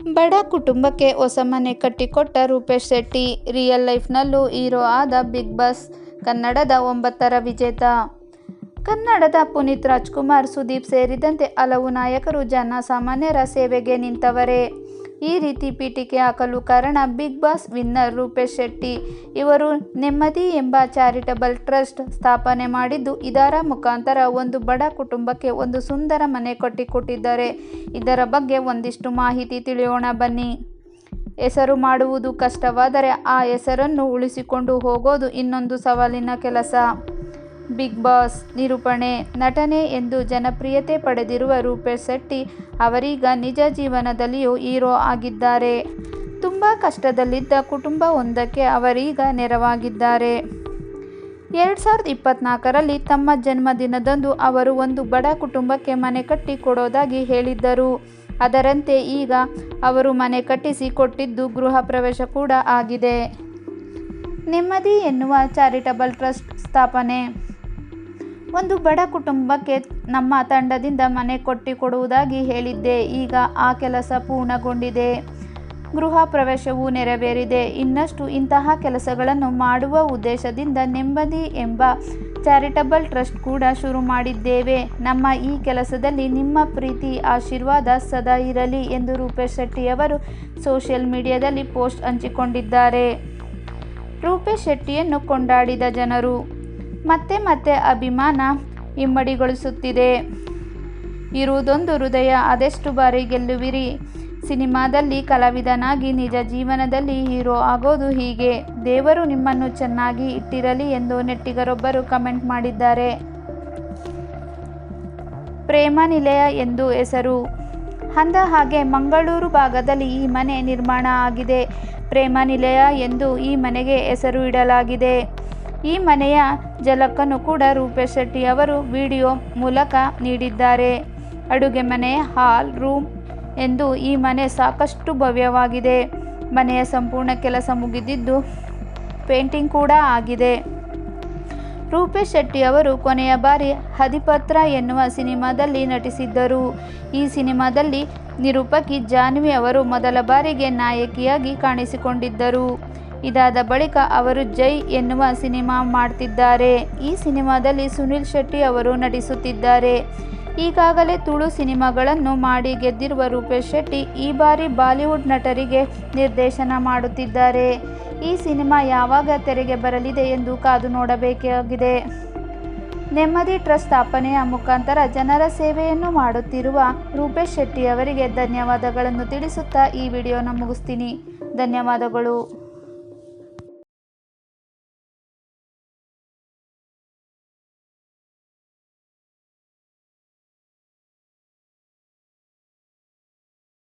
ಬಡ ಕುಟುಂಬಕ್ಕೆ ಹೊಸ ಮನೆ ಕಟ್ಟಿಕೊಟ್ಟ ರೂಪೇಶ್ ಶೆಟ್ಟಿ ರಿಯಲ್ ಲೈಫ್ನಲ್ಲೂ ಹೀರೋ ಆದ ಬಿಗ್ ಬಾಸ್ ಕನ್ನಡದ ಒಂಬತ್ತರ ವಿಜೇತ. ಕನ್ನಡದ ಪುನೀತ್ ರಾಜ್ಕುಮಾರ್, ಸುದೀಪ್ ಸೇರಿದಂತೆ ಹಲವು ನಾಯಕರು ಜನಸಾಮಾನ್ಯರ ಸೇವೆಗೆ ನಿಂತವರೇ. ಈ ರೀತಿ ಪೀಠಿಕೆ ಹಾಕಲು ಕಾರಣ Bigg Boss winner Rupesh Shetty. ಇವರು ನೆಮ್ಮದಿ ಎಂಬ ಚಾರಿಟಬಲ್ ಟ್ರಸ್ಟ್ ಸ್ಥಾಪನೆ ಮಾಡಿದ್ದು ಇದರ ಮುಖಾಂತರ ಒಂದು ಬಡ ಕುಟುಂಬಕ್ಕೆ ಒಂದು ಸುಂದರ ಮನೆ ಕಟ್ಟಿಕೊಟ್ಟಿದ್ದಾರೆ. ಇದರ ಬಗ್ಗೆ ಒಂದಿಷ್ಟು ಮಾಹಿತಿ ತಿಳಿಯೋಣ ಬನ್ನಿ. ಹೆಸರು ಮಾಡುವುದು ಕಷ್ಟವಾದರೆ ಆ ಹೆಸರನ್ನು ಉಳಿಸಿಕೊಂಡು ಹೋಗೋದು ಇನ್ನೊಂದು ಸವಾಲಿನ ಕೆಲಸ. ಬಿಗ್ ಬಾಸ್ ನಿರೂಪಣೆ ನಟನೆ ಎಂದು ಜನಪ್ರಿಯತೆ ಪಡೆದಿರುವ ರೂಪೇಶ್ ಶೆಟ್ಟಿ ಅವರೀಗ ನಿಜ ಜೀವನದಲ್ಲಿಯೂ ಹೀರೋ ಆಗಿದ್ದಾರೆ. ತುಂಬ ಕಷ್ಟದಲ್ಲಿದ್ದ ಕುಟುಂಬವೊಂದಕ್ಕೆ ಅವರೀಗ ನೆರವಾಗಿದ್ದಾರೆ. ಎರಡು ಸಾವಿರದ ಇಪ್ಪತ್ನಾಲ್ಕರಲ್ಲಿ ತಮ್ಮ ಜನ್ಮದಿನದಂದು ಅವರು ಒಂದು ಬಡ ಕುಟುಂಬಕ್ಕೆ ಮನೆ ಕಟ್ಟಿ ಕೊಡೋದಾಗಿ ಹೇಳಿದ್ದರು. ಅದರಂತೆ ಈಗ ಅವರು ಮನೆ ಕಟ್ಟಿಸಿ ಕೊಟ್ಟಿದ್ದು ಗೃಹ ಪ್ರವೇಶ ಕೂಡ ಆಗಿದೆ. ನೆಮ್ಮದಿ ಎನ್ನುವ ಚಾರಿಟಬಲ್ ಟ್ರಸ್ಟ್ ಸ್ಥಾಪನೆ ಒಂದು ಬಡ ಕುಟುಂಬಕ್ಕೆ ನಮ್ಮ ತಂಡದಿಂದ ಮನೆ ಕೊಟ್ಟಿಕೊಡುವುದಾಗಿ ಹೇಳಿದ್ದೆ. ಈಗ ಆ ಕೆಲಸ ಪೂರ್ಣಗೊಂಡಿದೆ. ಗೃಹ ಪ್ರವೇಶವೂ ನೆರವೇರಿದೆ. ಇನ್ನಷ್ಟು ಇಂತಹ ಕೆಲಸಗಳನ್ನು ಮಾಡುವ ಉದ್ದೇಶದಿಂದ ನೆಮ್ಮದಿ ಎಂಬ ಚಾರಿಟಬಲ್ ಟ್ರಸ್ಟ್ ಕೂಡ ಶುರು ಮಾಡಿದ್ದೇವೆ. ನಮ್ಮ ಈ ಕೆಲಸದಲ್ಲಿ ನಿಮ್ಮ ಪ್ರೀತಿ, ಆಶೀರ್ವಾದ ಸದಾ ಇರಲಿ ಎಂದು ರೂಪೇಶ್ ಶೆಟ್ಟಿಯವರು ಸೋಷಿಯಲ್ ಮೀಡಿಯಾದಲ್ಲಿ ಪೋಸ್ಟ್ ಹಂಚಿಕೊಂಡಿದ್ದಾರೆ. ರೂಪೇಶ್ ಶೆಟ್ಟಿಯನ್ನು ಕೊಂಡಾಡಿದ ಜನರು ಮತ್ತೆ ಮತ್ತೆ ಅಭಿಮಾನ ಇಮ್ಮಡಿಗೊಳಿಸುತ್ತಿದೆ. ಇರುವುದೊಂದು ಹೃದಯ, ಅದೆಷ್ಟು ಬಾರಿ ಗೆಲ್ಲುವಿರಿ. ಸಿನಿಮಾದಲ್ಲಿ ಕಲಾವಿದನಾಗಿ ನಿಜ ಜೀವನದಲ್ಲಿ ಹೀರೋ ಆಗೋದು ಹೀಗೆ. ದೇವರು ನಿಮ್ಮನ್ನು ಚೆನ್ನಾಗಿ ಇಟ್ಟಿರಲಿ ಎಂದು ನೆಟ್ಟಿಗರೊಬ್ಬರು ಕಮೆಂಟ್ ಮಾಡಿದ್ದಾರೆ. ಪ್ರೇಮ ನಿಲಯ ಎಂದು ಹೆಸರು. ಅಂದ ಹಾಗೆ ಮಂಗಳೂರು ಭಾಗದಲ್ಲಿ ಈ ಮನೆ ನಿರ್ಮಾಣ ಆಗಿದೆ. ಪ್ರೇಮ ನಿಲಯ ಎಂದು ಈ ಮನೆಗೆ ಹೆಸರು ಇಡಲಾಗಿದೆ. ಈ ಮನೆಯ ಜಲಕನ್ನು ಕೂಡ ರೂಪೇಶ್ ಶೆಟ್ಟಿ ಅವರು ವಿಡಿಯೋ ಮೂಲಕ ನೀಡಿದ್ದಾರೆ. ಅಡುಗೆ ಮನೆ, ಹಾಲ್, ರೂಮ್ ಎಂದು ಈ ಮನೆ ಸಾಕಷ್ಟು ಭವ್ಯವಾಗಿದೆ. ಮನೆಯ ಸಂಪೂರ್ಣ ಕೆಲಸ ಮುಗಿದಿದ್ದು ಪೇಂಟಿಂಗ್ ಕೂಡ ಆಗಿದೆ. ರೂಪೇಶ್ ಶೆಟ್ಟಿ ಅವರು ಕೊನೆಯ ಬಾರಿ ಹದಿಪತ್ರ ಎನ್ನುವ ಸಿನಿಮಾದಲ್ಲಿ ನಟಿಸಿದ್ದರು. ಈ ಸಿನಿಮಾದಲ್ಲಿ ನಿರೂಪಕಿ ಜಾನ್ವಿ ಅವರು ಮೊದಲ ಬಾರಿಗೆ ನಾಯಕಿಯಾಗಿ ಕಾಣಿಸಿಕೊಂಡಿದ್ದರು. ಇದಾದ ಬಳಿಕ ಅವರು ಜೈ ಎನ್ನುವ ಸಿನಿಮಾ ಮಾಡ್ತಿದ್ದಾರೆ. ಈ ಸಿನಿಮಾದಲ್ಲಿ ಸುನಿಲ್ ಶೆಟ್ಟಿ ಅವರು ನಟಿಸುತ್ತಿದ್ದಾರೆ. ಈಗಾಗಲೇ ತುಳು ಸಿನಿಮಾಗಳನ್ನು ಮಾಡಿ ಗೆದ್ದಿರುವ ರೂಪೇಶ್ ಶೆಟ್ಟಿ ಈ ಬಾರಿ ಬಾಲಿವುಡ್ ನಟರಿಗೆ ನಿರ್ದೇಶನ ಮಾಡುತ್ತಿದ್ದಾರೆ. ಈ ಸಿನಿಮಾ ಯಾವಾಗ ತೆರೆಗೆ ಬರಲಿದೆ ಎಂದು ಕಾದು ನೋಡಬೇಕಾಗಿದೆ. ನೆಮ್ಮದಿ ಟ್ರಸ್ಟ್ ಸ್ಥಾಪನೆಯ ಮುಖಾಂತರ ಜನರ ಸೇವೆಯನ್ನು ಮಾಡುತ್ತಿರುವ ರೂಪೇಶ್ ಶೆಟ್ಟಿ ಅವರಿಗೆ ಧನ್ಯವಾದಗಳನ್ನು ತಿಳಿಸುತ್ತಾ ಈ ವಿಡಿಯೋನ ಮುಗಿಸ್ತೀನಿ. ಧನ್ಯವಾದಗಳು.